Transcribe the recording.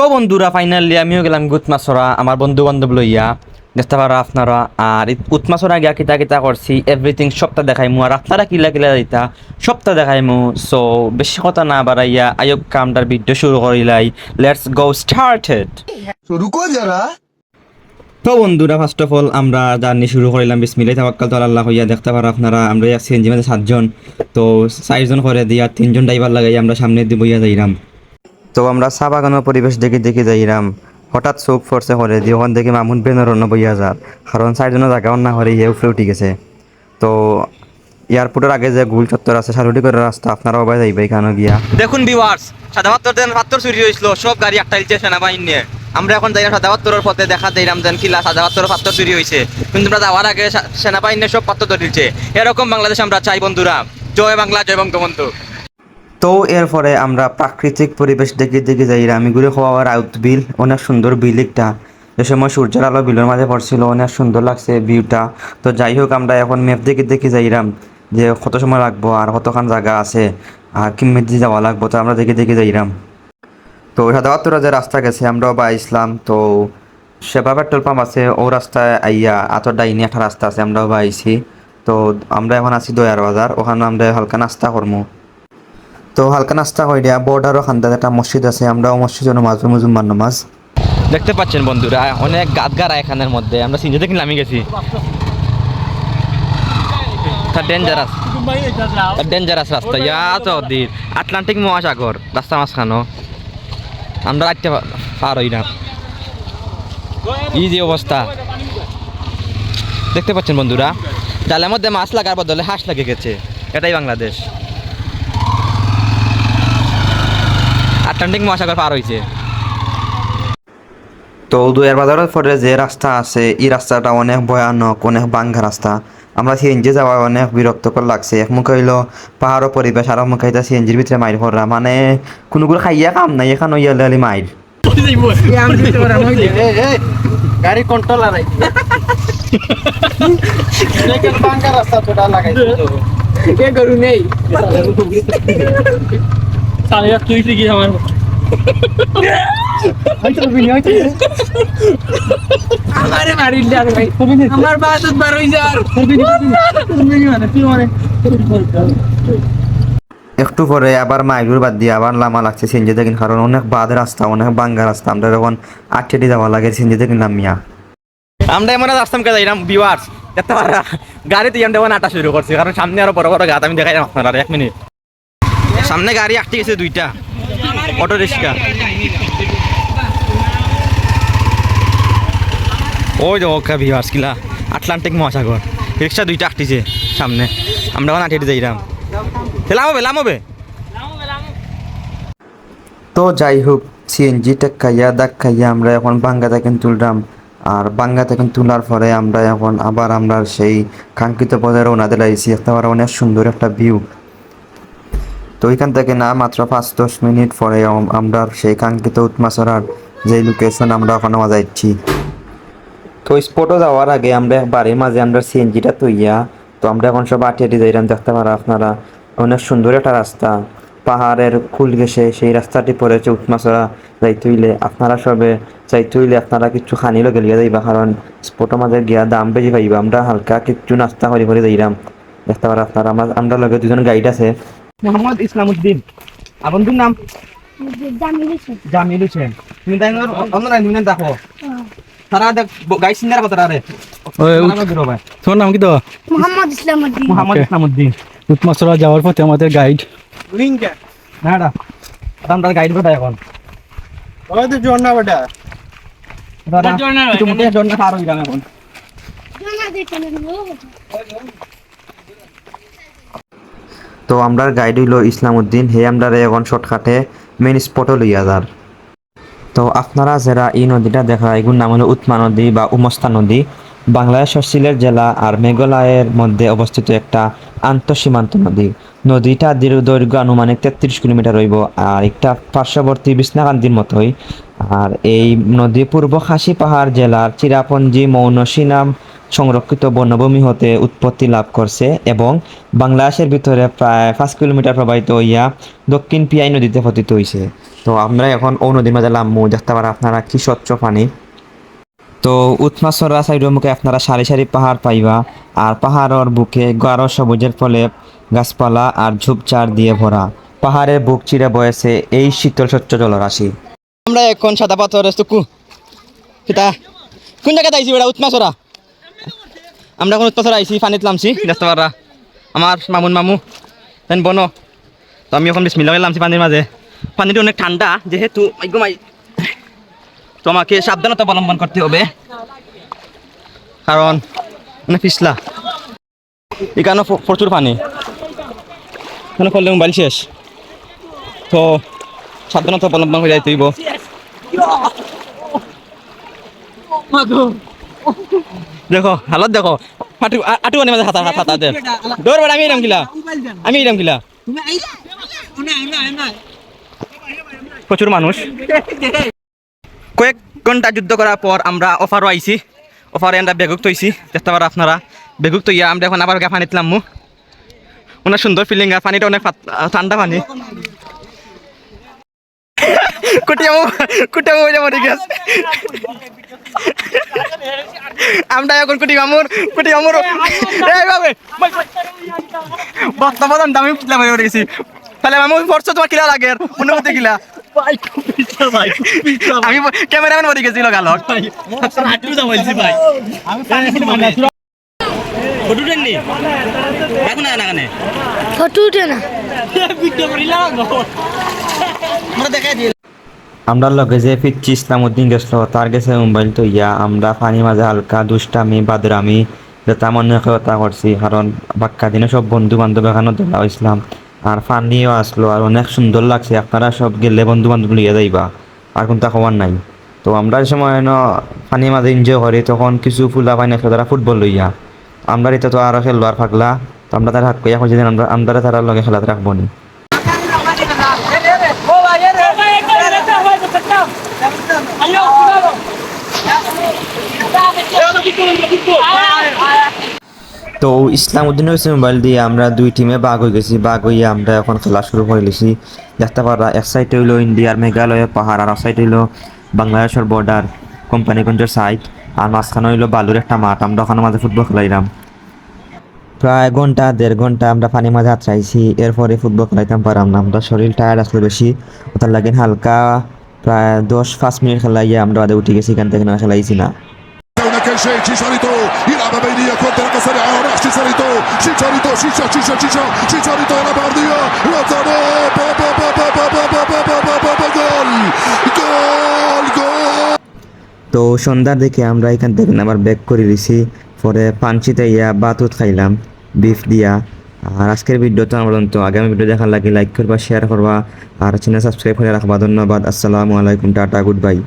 তো বন্ধুরা ফাইনালি আমিও গেলাম গুতমাছরা আমার বন্ধু বান্ধব লইয়া। দেখতে পারা আপনারা আর উৎমাছরা গিয়া কিতা কিতা করছি এভরিথিং সবটা দেখাই মু আর আপনারা কিলা কিলা দিতা সবটা দেখাই মু সো বেশি কথা না বাড়াইয়া আয়ব কামটার ভিডিও শুরু করিলাই। লেটস গো স্টার্টেড রুকো যারা। তো বন্ধুরা ফার্স্ট অফ অল আমরা জার্নি শুরু করিলাম। বিসমিল্লাহ তাবাক্কাল তাল আল্লাহ হইয়া দেখতে পারো আপনারা আমরা সিএনজি মানে সাতজন। তো চারজন করে দিয়া তিনজন ড্রাইভার লাগাই আমরা সামনে দিয়ে বইয়া যাইলাম তো আমরা চা বাগানের পরিবেশ দেখে দেখে যাইরাম হঠাৎ চোখ ফরসে করে দিয়ে ওখান থেকে মামুন বেনের অন্য বইয়া যার কারণ চারজনের জায়গা অন্য করে ইয়ে উপরে উঠে গেছে। তো এয়ারপোর্টের আগে যে গুল চত্বর আছে সারুটি করে রাস্তা আপনারা সবাই যাইবে এখানে গিয়া। দেখুন ভিউয়ার্স সাদাবাত্তর দেন পাত্তর চুরি হয়েছিল সব গাড়ি একটা ইলছে সেনাবাহিনী নিয়ে আমরা এখন যাই সাদাবাত্তরের পথে দেখা দিলাম যেন কিলা সাদাবাত্তরের পাত্তর চুরি হয়েছে কিন্তু আমরা যাওয়ার আগে সেনাবাহিনী সব পাত্র ধরিছে এরকম বাংলাদেশ আমরা চাই বন্ধুরা। জয় বাংলা, জয় বঙ্গবন্ধু। তো এরপরে আমরা প্রাকৃতিক পরিবেশ দেখে দেখে যাই। আমি ঘুরে খাওয়ার আউট বিল, অনেক সুন্দর বিল একটা। যে সময় সূর্যের আলো বিলের মাঝে পড়ছিল, অনেক সুন্দর লাগছে ভিউটা তো যাই হোক, আমরা এখন ম্যাপ দেখে দেখে যাইরাম যে কত সময় লাগবো আর কতখান জায়গা আছে আর কিমের দিয়ে যাওয়া লাগবো, তো আমরা দেখে দেখে যাইরাম তো সাদাবাত্তরা যে রাস্তা গেছে, আমরাও বা ইসলাম, তো সেবা পেট্রোল পাম্প আছে, ও রাস্তায় আইয়া আতর ডাইনি একটা রাস্তা আছে, আমরাও বা আইছি। তো আমরা এখন আছি দয়ার বাজার, ওখানে আমরা হালকা নাস্তা করব তো হালকা নাস্তা করে দিয়া বর্ডারও খান্দাতে একটা মসজিদ আছে, আমরাও মসজিদের নামাজ, মুসলমান নামাজ। দেখতে পাচ্ছেন বন্ধুরা, অনেক গাদ গাড়া এখানের মধ্যে, আমরা সিনজে দেখি নামি গেছি। ডেঞ্জারাস ডেঞ্জারাস রাস্তা, ইয়া তো দিন আটলান্টিক মহাসাগর রাস্তা মাঝখানো। আমরা রাখতে পার হই না। এই যে অবস্থা। দেখতে পাচ্ছেন বন্ধুরা, জালের মধ্যে মাছ লাগার বদলে হাঁস লাগে গেছে। এটাই বাংলাদেশ। আটলান্টিক মহাসাগর পার হয়েছে তো দুয়ার বাজারের পরে যে রাস্তা আছে এই রাস্তাটা অনেক ভয়ানক অনেক বাঙ্গা রাস্তা। আমরা সিএনজি যাওয়া অনেক বিরক্তকর লাগছে। এক মুখে হইল পাহাড়ের পরিবেশ আর মুখে এটা সিএনজির ভিতরে মাইল পড়া। মানে কোনো কোনো খাইয়া কাম নাই এখানে ইয়ালে আলি মাইল। গাড়ি কন্ট্রোল আর রাস্তা লাগাই নেই। গিয়ে আমার একটু পরে আবার মাইগুর বাদ দিয়ে আবার লামা লাগছে সিঞ্জে দেখিন কারণ অনেক বাদ রাস্তা অনেক বাঙ্গা রাস্তা। আমরা যখন আটটি যাওয়া লাগে সিঞ্জে দেখিন নামিয়া আমরা এমন আসতাম কে যাইলাম বিওয়ার্স গাড়িতে আমরা আটা শুরু করছি কারণ সামনে আরও বড় বড় গাছ আমি দেখাই আপনারা এক মিনিট সামনে গাড়ি আটকে গেছে দুইটা। Auto rickshaw. ওই যে ওকা কিলা আটলান্টিক মহাসাগর। রিক্সা দুইটা আটটিছে সামনে। আমরা এখন আটকে যাইলাম লাম হবে তো যাই হোক সিএনজি টেক্কাইয়া দেখাইয়া আমরা এখন বাঙ্গা থেকে তুললাম আর বাঙ্গা থেকে তোলার পরে আমরা এখন আবার আমরা সেই কাঙ্ক্ষিত পদে রওনা দিলাইছি একটা অনেক সুন্দর একটা ভিউ তো ওইখান থেকে না, মাত্র পাঁচ দশ মিনিট পরে আমরা সেই কাঙ্ক্ষিত উৎমাসরার যে লোকেশন আমরা ওখানে যাচ্ছি। তো স্পটও যাওয়ার আগে আমরা বাড়ির মাঝে আমরা সিএনজিটা তৈয়া তো আমরা এখন সব আটিয়াটি যাইলাম দেখতে পারো আপনারা। অনেক সুন্দর একটা রাস্তা। পাহাড়ের কুল গেছে সেই রাস্তাটি পড়েছে উৎমাছড়া যাইতে হইলে আপনারা সবে যাইতে হইলে আপনারা কিছু খানিলো গেলিয়া যাইবা, কারণ স্পটের মাঝে গিয়া দাম বেশি পাইবা। আমরা হালকা কিছু নাস্তা করে করে যাইলাম দেখতে পারো আপনারা, আমরা লগে দুজন গাইড আছে। মোহাম্মদ ইসলাম উদ্দিন আর বন্ধুর নাম? জামিল হোসেন। তুমি তাই অন্য নাই তুমি দেখো। তারা দেখ গাই সিনার কথা রে তোমার নাম কি তো? মোহাম্মদ ইসলাম উদ্দিন মোহাম্মদ ইসলাম উদ্দিন উৎমাসরা যাওয়ার পথে আমাদের গাইড। লিঙ্কা। হ্যাঁ, না না আমরা গাইড এখন। ওই তো বেটা। এখন। নেব তো আমরা গাইড হইল ইসলামউদ্দিন। হে আমরা এখন শর্টকাটে মেন স্পটও লইয়া যার। তো আপনারা যারা এই নদীটা দেখা এগুর নাম হলো উৎমা নদী বা উমস্তা নদী। বাংলাদেশ সিলেট জেলা আর মেঘালয়ের মধ্যে অবস্থিত একটা আন্তঃসীমান্ত নদী। নদীটা দীর্ঘ দৈর্ঘ্য আনুমানিক তেত্রিশ কিলোমিটার রইব আর একটা পার্শ্ববর্তী বিষ্ণাকান্দির মতোই। আর এই নদী পূর্ব খাসি পাহাড় জেলার চিরাপঞ্জি, মৌনসী নাম সংরক্ষিত বনভূমি হতে উৎপত্তি লাভ করছে এবং বাংলাদেশের ভিতরে প্রায় পাঁচ কিলোমিটার প্রবাহিত হইয়া দক্ষিণ পিয়াই নদীতে পতিত হয়েছে তো আমরা এখন ও নদীর মাঝে নামবো, দেখতে পারা আপনারা কি স্বচ্ছ পানি। তো উৎমাসরা সাইডের মুখে আপনারা সারি সারি পাহাড় পাইবা, আর পাহাড়ের বুকে গাঢ় সবুজের ফলে গাছপালা আর ঝোপঝাড় দিয়ে ভরা। পাহাড়ের বুক চিরে বয়েছে এই শীতল স্বচ্ছ জলরাশি। আমরা এখন সাদা পাথর কোন বেড়া? উৎমাসরা আমরা এখন উৎমাসরা আইছি পানিত নামছি দেখতে পারা আমার মামুন মামু, দেন বনো। তো আমি এখন বিসমিল্লা নামছি পানির মাঝে। পানিটা অনেক ঠান্ডা, যেহেতু মাই, তোমাকে সাবধানতা অবলম্বন করতে হবে। কারণ মানে পিছলা। এখানে প্রচুর পানি। এখানে পড়লে মোবাইল শেষ। তো, সাবধানতা অবলম্বন করে যাইতে হইব। দেখো, হালত দেখো। আ- আটু আনি মাঝে হাতা হাতা দে। দৌড় আমি এরাম কিলা আমি এরাম কিলা প্রচুর মানুষ কয়েক ঘণ্টা যুদ্ধ করার পর আমরা অফারও আইছি। অফারে আমরা বেগুক তৈছি দেখতে পারো আপনারা। বেগুক তৈয়া আমরা এখন আবার গা পানিতলাম মু অনেক সুন্দর ফিলিং আর পানিটা অনেক ঠান্ডা পানি কুটিয়ামু হয়ে মরে গেছে আমরা এখন কুটি মামুর কুটি মামুর। এইভাবে বস্তা বদান দামি পিলা হয়ে গেছি তাহলে মামু পড়ছো তোমার কিলা লাগে? অন্য মধ্যে কিলা? আমি ক্যামেরাম্যান বলে গেছিল গাল ফটো উঠেন না ফটো উঠে না। ভিডিও দিয়ে লগে যে ফিরছি, ইসলামউদ্দিন গেছিল। তার গেছে মোবাইল তো, ইয়া, আমরা পানি মাঝে হালকা দুষ্টামি, বাদরামি যেটা মনে কথা করছি। কারণ বাক্কা দিনে সব বন্ধু বান্ধব এখানে ধরা ইসলাম আর পানিও আসলো, আর অনেক সুন্দর লাগছে। আপনারা সব গেলে বন্ধু বান্ধব লিয়ে যাইবা, আর কোনটা খবর নাই। তো আমরা সময় ন পানির মাঝে এনজয় করি, তখন কিছু ফুলা পানি আসলো তারা ফুটবল লইয়া। আমরা এটা তো আরও খেলবার ফাগলা তো আমরা তারা হাত কইয়া খুঁজে আমরা আমরা তারা লগে খেলাতে রাখব নি। তো ইসলাম উদ্দিন হয়েছে মোবাইল দিয়ে আমরা দুই টিমে বাঘ হয়ে গেছি। বাঘ হইয়া আমরা এখন খেলা শুরু করে গেছি দেখতে পারা এক সাইড হইল ইন্ডিয়ার মেঘালয়ের পাহাড়, আর এক সাইড হইল বাংলাদেশের বর্ডার কোম্পানিগঞ্জের সাইড আর মাঝখানে হইল বালুর একটা মাঠ। আমরা ওখানে মাঝে ফুটবল খেলাইলাম। প্রায় ঘণ্টা, দেড় ঘণ্টা আমরা পানি মাঝে আত্রাইছি এরপরে ফুটবল খেলাইতাম পারাম না। আমরা শরীর টায়ার্ড আসলো বেশি। ওটার লাগে হালকা প্রায় দশ, পাঁচ মিনিট খেলাইয়া আমরা উঠে গেছি। এখান থেকে না খেলাইছি না। Gente, Chicharito, Ilaba Benia, Kontera Kasaria, Arash Chicharito, Chicharito, Chicha, Chicha, Chicha, Chicharito, Ela Bardia, Lozano, pa, pa, pa, pa, pa, pa, pa, pa, pa, pa, pa, গোল, গোল, গোল। তো সন্ধ্যার দিকে আমরা এখান থেকে আবার ব্যাক করে দিছি পরে পাঞ্চিতে ইয়া বাতুত খাইলাম বিফ দিয়া আর আজকের ভিডিও তো আমার তো আগামী ভিডিও দেখার লাগে লাইক করবা শেয়ার করবা আর চ্যানেল সাবস্ক্রাইব করে রাখবা ধন্যবাদ আসসালামু আলাইকুম টাটা গুড বাই